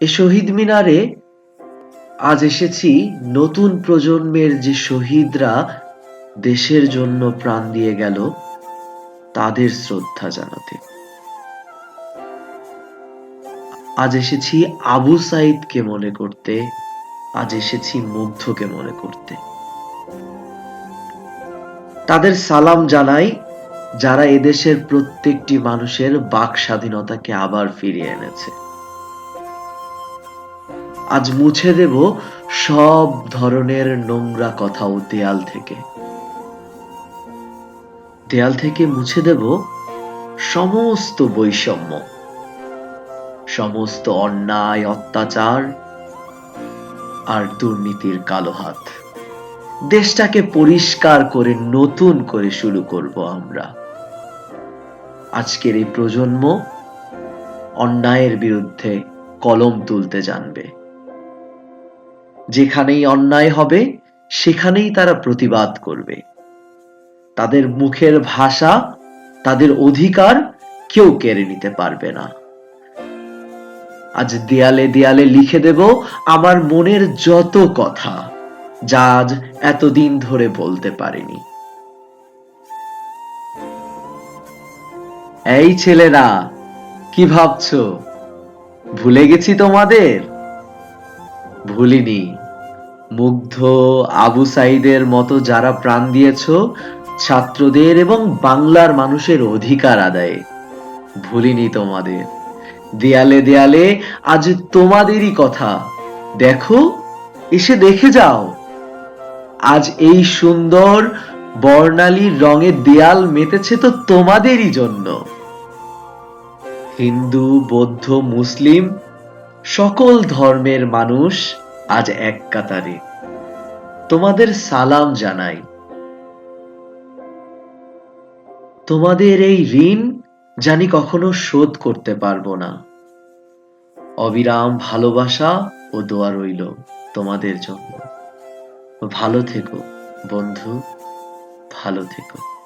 এ শহীদ মিনারে আজ এসেছি নতুন প্রজন্মের যে শহীদরা দেশের জন্য প্রাণ দিয়ে গেল, তাদের শ্রদ্ধা জানাতে। আজ এসেছি আবু সাইদকে মনে করতে, আজ এসেছি মুগ্ধকে মনে করতে। তাদের সালাম জানাই যারা এদেশের প্রত্যেকটি মানুষের বাক স্বাধীনতাকে আবার ফিরিয়ে এনেছে। আজ মুছে দেব সব ধরনের নোংরা কথা ও দেয়াল থেকে। দেয়াল থেকে মুছে দেব সমস্ত বৈষম্য, সমস্ত অন্যায়, অত্যাচার আর দুর্নীতির কালো হাত। দেশটাকে পরিষ্কার করে, নতুন করে শুরু করব আমরা। আজকের এই প্রজন্ম অন্যায়ের বিরুদ্ধে কলম তুলতে জানবে। যেখানেই অন্যায় হবে, সেখানেই তারা প্রতিবাদ করবে। তাদের মুখের ভাষা, তাদের অধিকার কেউ কেড়ে নিতে পারবে না। আজ দেয়ালে দেয়ালে লিখে দেব আমার মনের যত কথা, যা আজ এতদিন ধরে বলতে পারিনি। এই ছেলেরা, কি ভাবছ? ভুলে গেছি তোমাদের? ভুলিনি। মুগ্ধ আবু সাইদের মতো যারা প্রাণ দিয়েছ, ছাত্রদের এবং বাংলার মানুষের অধিকার আদায়ে। ভুলিনি তোমাদের। দেয়ালে দেয়ালে আজ তোমাদেরই কথা। দেখো, এসে দেখে যাও। আজ এই সুন্দর বর্ণালী রঙের দেয়াল মেতেছে তো তোমাদেরই জন্য। হিন্দু, বৌদ্ধ, মুসলিম সকল ধর্মের মানুষ আজ এক কাতারে। তোমাদের সালাম জানাই। তোমাদের এই ঋণ জানি কখনো শোধ করতে পারব না। অবিরাম ভালোবাসা ও দোয়া রইল তোমাদের জন্য। ভালো থেকো বন্ধু, ভালো থেকো।